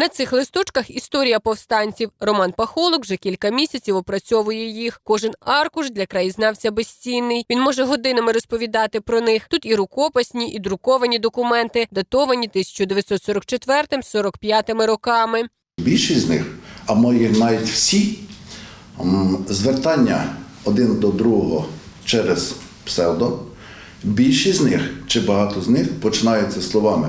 На цих листочках історія повстанців. Роман Пахолок вже кілька місяців опрацьовує їх. Кожен аркуш для краєзнавця безцінний. Він може годинами розповідати про них. Тут і рукописні, і друковані документи, датовані 1944-45 роками. Більшість з них, а мої навіть всі, звертання один до другого через псевдо. Більшість з них чи багато з них починаються словами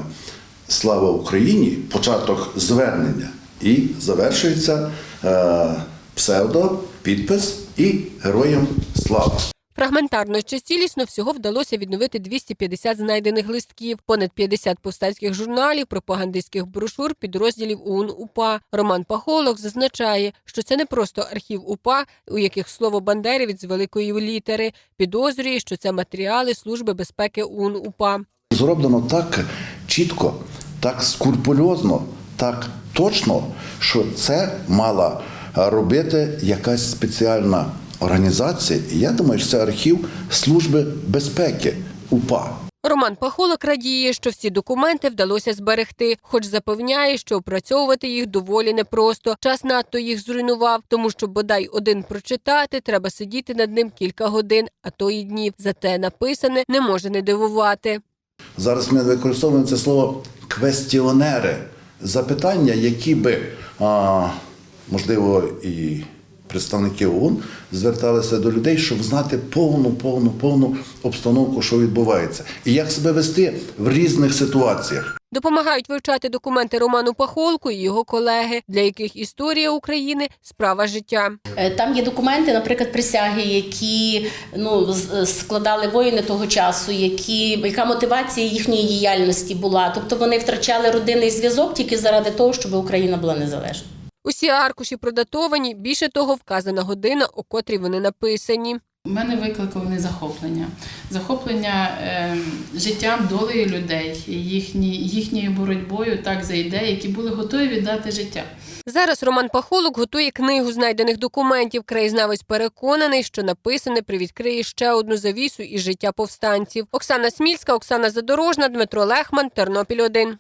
Слава Україні, початок звернення, і завершується е, псевдо, підпис і героям слава. Фрагментарно чи цілісно всього вдалося відновити 250 знайдених листків, понад 50 повстанських журналів, пропагандистських брошур, підрозділів УН УПА. Роман Пахолок зазначає, що це не просто архів УПА, у яких слово бандерівець з великої літери. Підозрює, що це матеріали Служби безпеки УН УПА. Зроблено так чітко, так скрупульозно, так точно, що це мала робити якась спеціальна організація. Я думаю, що це архів Служби безпеки УПА. Роман Пахолок радіє, що всі документи вдалося зберегти, хоч запевняє, що опрацьовувати їх доволі непросто. Час надто їх зруйнував, тому що бодай один прочитати, треба сидіти над ним кілька годин, а то й днів. Зате написане не може не дивувати. Зараз ми використовуємо це слово квестіонери, запитання, які би, можливо, і представники ОУН зверталися до людей, щоб знати повну, повну, повну обстановку, що відбувається, і як себе вести в різних ситуаціях. Допомагають вивчати документи Роману Пахолку і його колеги, для яких історія України справа життя. Е, Там є документи, наприклад, присяги, які ну з- складали воїни того часу, які яка мотивація їхньої діяльності була. Тобто вони втрачали родинний зв'язок тільки заради того, щоб Україна була незалежна. Усі аркуші продатовані. Більше того, вказана година, у котрій вони написані. У мене викликали вони захоплення. Захоплення е, життям, долею людей, їхні, їхньою боротьбою так за ідеї, які були готові віддати життя. Зараз Роман Пахолок готує книгу знайдених документів. Краєзнавець переконаний, що написане привідкриє ще одну завісу із життя повстанців. Оксана Смільська, Оксана Задорожна, Дмитро Лехман, Тернопіль 1.